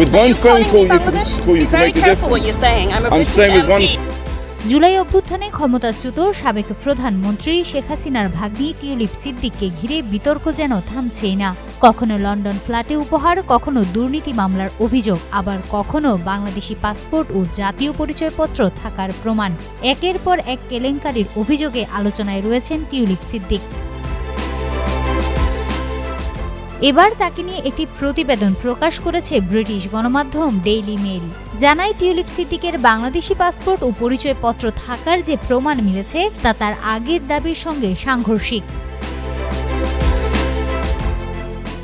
With one phone call, you can, call, you Be can very make a careful what difference. you're saying. I'm a I'm saying with one. July অভ্যুত্থানে ক্ষমতাচ্যুত সাবেক প্রধানমন্ত্রী শেখ হাসিনার ভাগ্নি tulip সিদ্দিককে ঘিরে বিতর্ক যেন থামছেই না কখনো লন্ডন ফ্ল্যাটে উপহার কখনো দুর্নীতি মামলার অভিযোগ আবার কখনো বাংলাদেশি পাসপোর্ট ও জাতীয় পরিচয়পত্র থাকার প্রমাণ একের পর এক কেলেঙ্কারির অভিযোগে আলোচনায় রয়েছেন টিউলিপ সিদ্দিক এবার তাকে নিয়ে একটি প্রতিবেদন প্রকাশ করেছে ব্রিটিশ গণমাধ্যম ডেইলি মেইল জানায়, টিউলিপ সিদ্দিকের বাংলাদেশি পাসপোর্ট ও পরিচয়পত্র থাকার যে প্রমাণ মিলেছে, তা তার আগের দাবির সঙ্গে সাংঘর্ষিক।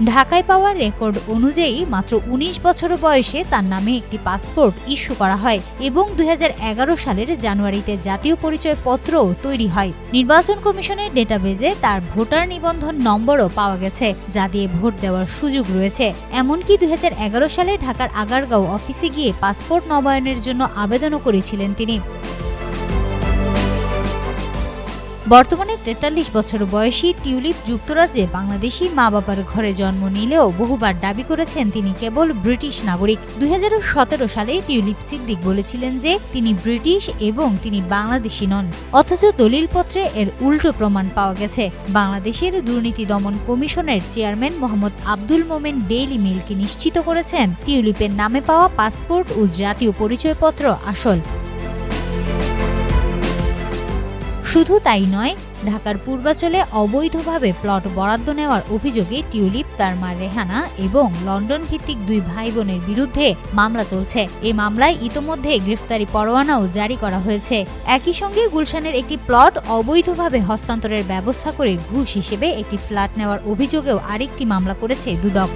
ঢাকায় পাওয়া রেকর্ড অনুযায়ী মাত্র ১৯ বছর বয়সে তার নামে একটি পাসপোর্ট ইস্যু করা হয় এবং দু হাজার এগারো সালের জানুয়ারিতে জাতীয় পরিচয়পত্র তৈরি হয়। নির্বাচন কমিশনের ডেটাবেজে তার ভোটার নিবন্ধন নম্বরও পাওয়া গেছে, যা দিয়ে ভোট দেওয়ার সুযোগ রয়েছে। এমনকি দুই হাজার এগারো সালে ঢাকার আগারগাঁও অফিসে গিয়ে পাসপোর্ট নবায়নের জন্য আবেদনও করেছিলেন তিনি। বর্তমানে তেতাল্লিশ বছর বয়সী টিউলিপ যুক্তরাজ্যে বাংলাদেশি মা বাবার ঘরে জন্ম নিলেও বহুবার দাবি করেছেন তিনি কেবল ব্রিটিশ নাগরিক। দুই হাজার সতেরো সালে টিউলিপ সিদ্দিক বলেছিলেন যে তিনি ব্রিটিশ এবং তিনি বাংলাদেশি নন। অথচ দলিলপত্রে এর উল্টো প্রমাণ পাওয়া গেছে। বাংলাদেশের দুর্নীতি দমন কমিশনের চেয়ারম্যান মোহাম্মদ আব্দুল মোমেন ডেইলি মিলকে নিশ্চিত করেছেন, টিউলিপের নামে পাওয়া পাসপোর্ট ও জাতীয় পরিচয়পত্র আসল। শুধু তাই নয়, ঢাকার পূর্বাঞ্চলে অবৈধভাবে প্লট বরাদ্দ নেওয়ার অভিযোগে টিউলিপ তার মা রেহানা এবং লন্ডন ভিত্তিক দুই ভাই বোনের বিরুদ্ধে মামলা চলছে। এই মামলায় ইতোমধ্যে গ্রেফতারি পরোয়ানাও জারি করা হয়েছে। একই সঙ্গে গুলশানের একটি প্লট অবৈধভাবে হস্তান্তরের ব্যবস্থা করে ঘুষ হিসেবে একটি ফ্ল্যাট নেওয়ার অভিযোগেও আরেকটি মামলা করেছে দুদক।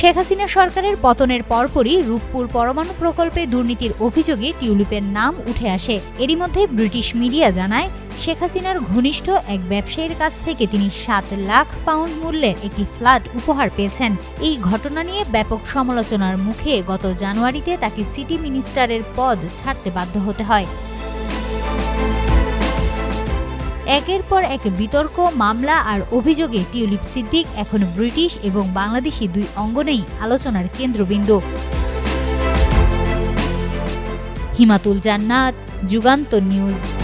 শেখ হাসিনা সরকারের পতনের পরপরই রূপপুর পরমাণু প্রকল্পে দুর্নীতির অভিযোগে টিউলিপের নাম উঠে আসে। এরই মধ্যে ব্রিটিশ মিডিয়া জানায়, শেখ হাসিনার ঘনিষ্ঠ এক ব্যবসায়ীর কাছ থেকে তিনি সাত লাখ পাউন্ড মূল্যের একটি ফ্ল্যাট উপহার পেয়েছেন। এই ঘটনা নিয়ে ব্যাপক সমালোচনার মুখে গত জানুয়ারিতে তাকে সিটি মিনিস্টারের পদ ছাড়তে বাধ্য হতে হয়। একের পর এক বিতর্ক, মামলা আর অভিযোগে টিউলিপ সিদ্দিক এখন ব্রিটিশ এবং বাংলাদেশি দুই অঙ্গনেই আলোচনার কেন্দ্রবিন্দু। হিমাতুল জান্নাত, যুগান্ত নিউজ।